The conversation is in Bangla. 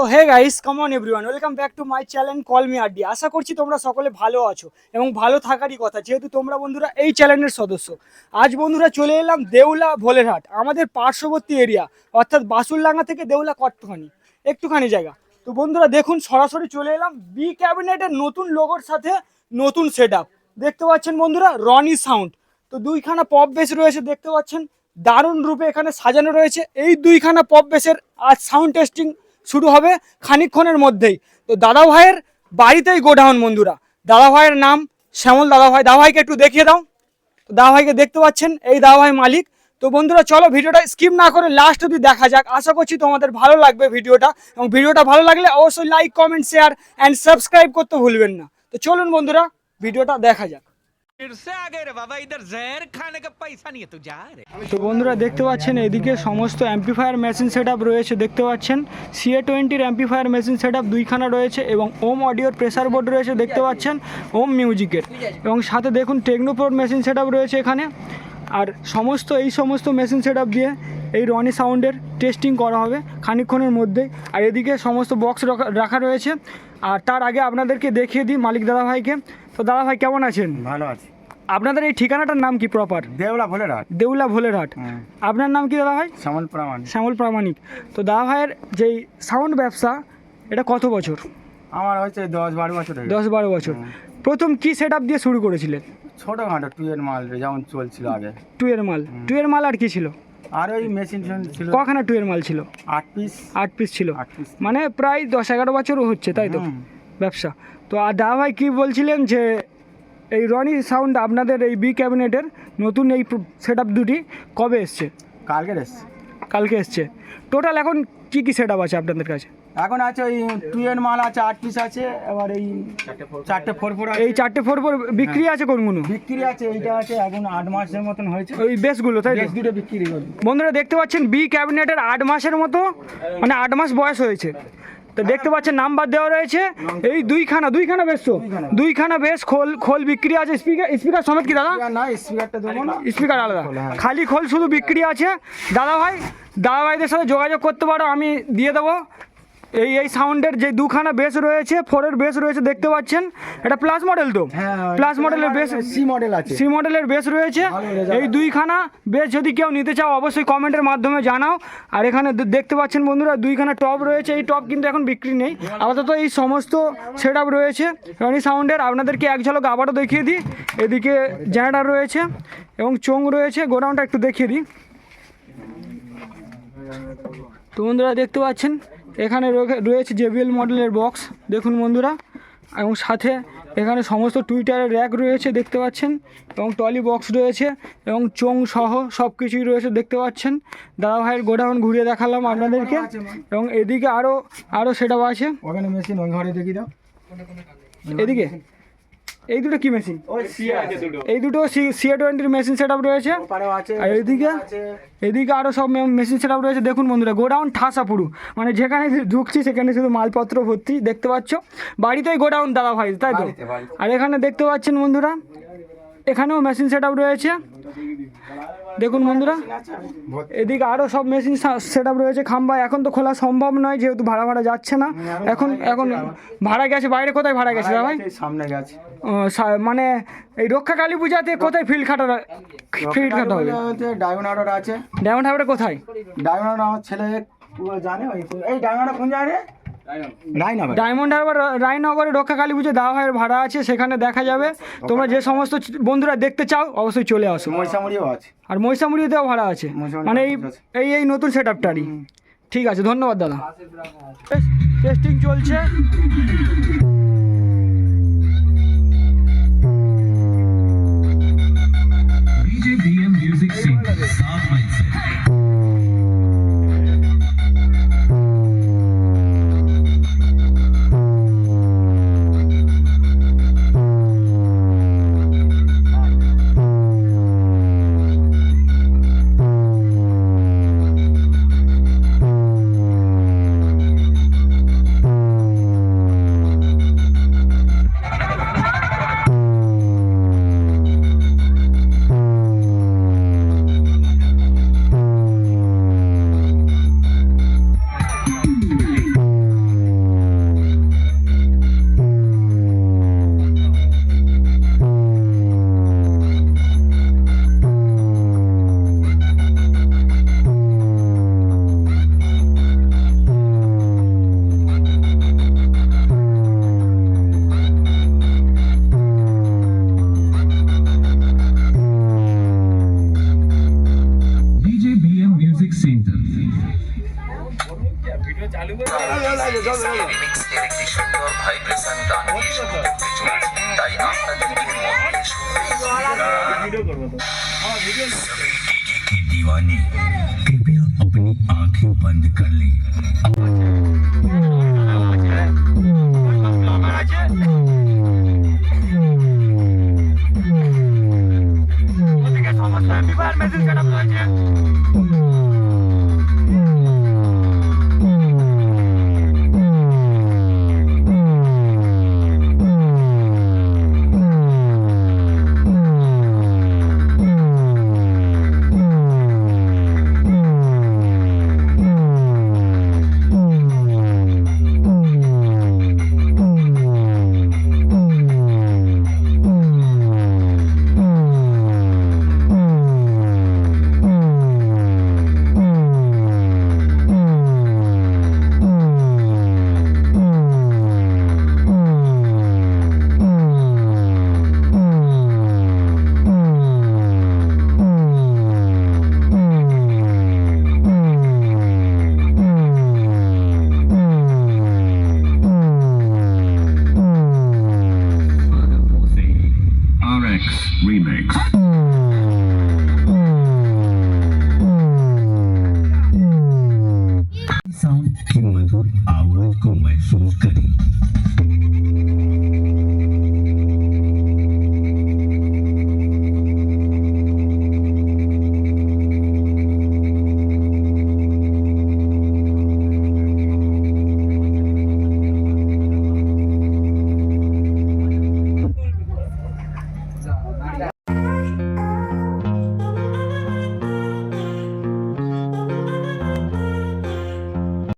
So hey guys come on everyone welcome back to my channel call me আড্ডি আশা করছি তোমরা সকলে ভালো আছো এবং ভালো থাকারই কথা, যেহেতু তোমরা বন্ধুরা এই চ্যানেলের সদস্য। আজ বন্ধুরা চলে এলাম দেউলা ভোলেরহাট, আমাদের পার্শ্ববর্তী এরিয়া, অর্থাৎ বাসুরলাঙ্গা থেকে দেউলা কতখানি একটুখানি জায়গা। তো বন্ধুরা দেখুন, সরাসরি চলে এলাম বি ক্যাবিনেটের নতুন লোগোর সাথে নতুন সেট দেখতে পাচ্ছেন বন্ধুরা রনি সাউন্ড তো দুইখানা পপ বেস রয়েছে, দেখতে পাচ্ছেন? দারুণ রূপে এখানে সাজানো রয়েছে। এই দুইখানা পপ বেসের আজ সাউন্ড টেস্টিং শুরু হবে খানিকক্ষণের মধ্যেই। তো দাদা ভাইয়ের বাড়িতেই গোডাউন বন্ধুরা। দাদা ভাইয়ের নাম শ্যামল দাদা ভাই। দাদা ভাইকে একটু দেখিয়ে দাও। তো দাদা ভাইকে দেখতে পাচ্ছেন, এই দাদা ভাই মালিক। তো বন্ধুরা, চলো ভিডিওটা স্কিপ না করে লাস্ট অবধি দেখা যাক। আশা করছি তোমাদের ভালো লাগবে ভিডিওটা। এবং ভিডিওটা ভালো লাগলে অবশ্যই like comment share and subscribe করতে ভুলবেন না। তো চলুন বন্ধুরা, ভিডিওটা দেখা যাক। তো বন্ধুরা দেখতে পাচ্ছেন, এদিকে সমস্ত অ্যাম্পিফায়ার মেশিন সেট রয়েছে, দেখতে পাচ্ছেন? সিএ টোয়েন্টির অ্যাম্পিফায়ার মেশিন সেট দুইখানা রয়েছে এবং ওম অডিওর প্রেসার বোর্ড রয়েছে, দেখতে পাচ্ছেন? ওম মিউজিকের এবং সাথে দেখুন টেকনোপ্রোর মেশিন সেট রয়েছে এখানে। আর সমস্ত, এই সমস্ত মেশিন সেট দিয়ে এই রনি সাউন্ডের টেস্টিং করা হবে খানিকক্ষণের মধ্যেই। আর এদিকে সমস্ত বক্স রাখা রয়েছে। আর তার আগে আপনাদেরকে দেখিয়ে দিই মালিক দাদা ভাইকে তো দাদা ভাই কেমন আছেন? ভালো আছি। আপনাদের এই ঠিকানাটার নাম কি প্রপার দেউলা ভোলেরহাট। দেউলা ভোলেরহাট। আপনার নাম কি দাদা ভাই? শ্যামল প্রামাণ শ্যামল প্রামাণিক। তো দাদা ভাইয়ের যেই সাউন্ড ব্যবসা এটা কত বছর? আমার হচ্ছে দশ বারো বছর দশ বারো বছর। প্রথম কি সেট দিয়ে শুরু করেছিলেন? ছোটোখাটো টুয়ের মাল যেমন চলছিল আগে। টুয়ের মাল। টুয়ের মাল আর কি ছিল? আর ওই মেশিন ছিল। কখানা টুয়ের মাল ছিল? আট পিস আট পিস ছিল। মানে প্রায় দশ এগারো বছরও হচ্ছে তাই তো। ব্যবসা। তো আর দাদা ভাই কী বলছিলেন যে এই রনি সাউন্ড আপনাদের এই বি ক্যাবিনেটের নতুন এই সেট দুটি কবে এসছে? কালকে এসছে। কালকে এসছে। টোটাল এখন কী কী সেট আছে আপনাদের কাছে? এখন আছে ওই টুয়ের মাল আছে আট পিস আছে এবার এই চারটে ফোর ফোর এই চারটে ফোর ফোর বিক্রি আছে কোনগুলো? বিক্রি আছে এইটা আছে এখন আট মাসের মতন হয়েছে। ওই বেসগুলো তাই বেশ দুটো বিক্রি বন্ধুরা দেখতে পাচ্ছেন বি ক্যাবিনেটের আট মাসের মতো মানে আট মাস বয়স হয়েছে। তো দেখতে পাচ্ছেন নাম্বার দেওয়া রয়েছে। এই দুইখানা দুইখানা বেশ তো। দুইখানা বেশ খোল খোল বিক্রি আছে। স্পিকার স্পিকার সমেত কি দাদা? না স্পিকারটা দেবো না। স্পিকার আলাদা। হ্যাঁ। খালি খোল শুধু বিক্রি আছে। দাদা ভাই দাদা ভাইদের সাথে যোগাযোগ করতে পারো আমি দিয়ে দেবো। এই এই সাউন্ডের যে দুখানা বেস রয়েছে ফোরের বেস রয়েছে দেখতে পাচ্ছেন? এটা প্লাস মডেল তো? হ্যাঁ প্লাস মডেলের বেস সি মডেল আছে। সি মডেলের বেস রয়েছে। এই দুইখানা বেস যদি কেউ নিতে চাও অবশ্যই কমেন্টের মাধ্যমে জানাও। আর এখানে দেখতে পাচ্ছেন বন্ধুরা দুইখানা টপ রয়েছে। এই টপ কিন্তু এখন বিক্রি নেই। আপাতত এই সমস্ত সেট আপ রয়েছে রনি সাউন্ডের আপনাদেরকে এক ঝলক আবারও দেখিয়ে দিই। এদিকে জেনারেটার রয়েছে এবং চোং রয়েছে। গোডাউনটা একটু দেখিয়ে দিই। তো বন্ধুরা দেখতে পাচ্ছেন? এখানে রয়ে- রয়েছে জেবিএল মডেলের বক্স দেখুন বন্ধুরা। এবং সাথে এখানে সমস্ত টুইটারের র্যাক রয়েছে দেখতে পাচ্ছেন। এবং টলি বক্স রয়েছে এবং চোং সহ সব কিছুই রয়েছে দেখতে পাচ্ছেন। দাদা ভাইয়ের গোডাউন ঘুরিয়ে দেখালাম আপনাদেরকে। এবং এদিকে আরও আরও সেটাও আছে। ওখানে মেশিন ওই ঘরে দেখি দাও। এদিকে? এই দুটো কি মেশিন ওই সি আছে। দুটো। এই দুটো সি সিএ টোয়েন্টির মেশিন সেট রয়েছে। ওপারেও আছে আর এদিকে আছে। এদিকে আরও সব মেশিন সেট রয়েছে। দেখুন বন্ধুরা গোডাউন ঠাসা পুরো মানে যেখানে ঢুকছি সেখানে শুধু মালপত্র ভর্তি দেখতে পাচ্ছ? বাড়িতেই গোডাউন দাদা ভাই তাই তো। আর এখানে দেখতে পাচ্ছেন বন্ধুরা এখানেও মেশিন সেট রয়েছে। দেখুন বন্ধুরা এদিকে আরও সব মেশিন সেট আপ রয়েছে। খাম্বা এখন তো খোলা সম্ভব নয় যেহেতু ভাড়া ভাড়া যাচ্ছে না। এখন এখন ভাড়া গেছে বাইরে কোথায় ভাড়া গেছে দাদা ভাই? সামনে গেছে মানে এই রক্ষা কালী পূজাতে কোথায় ফিল্ড খাটা ফিল্ড খাটা হবে? ডায়মন্ড অর্ডার আছে ডায়মন্ড হারবারে কোথায়? ডায়মন্ড আমার ছেলে পুরো জানে এই ডায়মন্ড কোন জায়গায় ডায়মন্ড হারবার রায়নগরে রক্ষা কালী পুজো দেওয়া হয় ভাড়া আছে সেখানে দেখা যাবে। তোমরা যে সমস্ত বন্ধুরা দেখতে চাও অবশ্যই চলে আসো। মহিষামুড়িও আছে। আর মহিষামুড়িতেও ভাড়া আছে। মানে এই এই এই নতুন সেট আপটারই ঠিক আছে ধন্যবাদ দাদা। টেস্টিং চলছে। রিমিক্সের একটি সুন্দর ভাইব্রেশন গান নিয়ে শুরু করতে চলেছে তাই আপনাদেরকে মন দিয়ে শুনতে की दीवानी कृपया अपनी आंखें बंद कर लें Como é que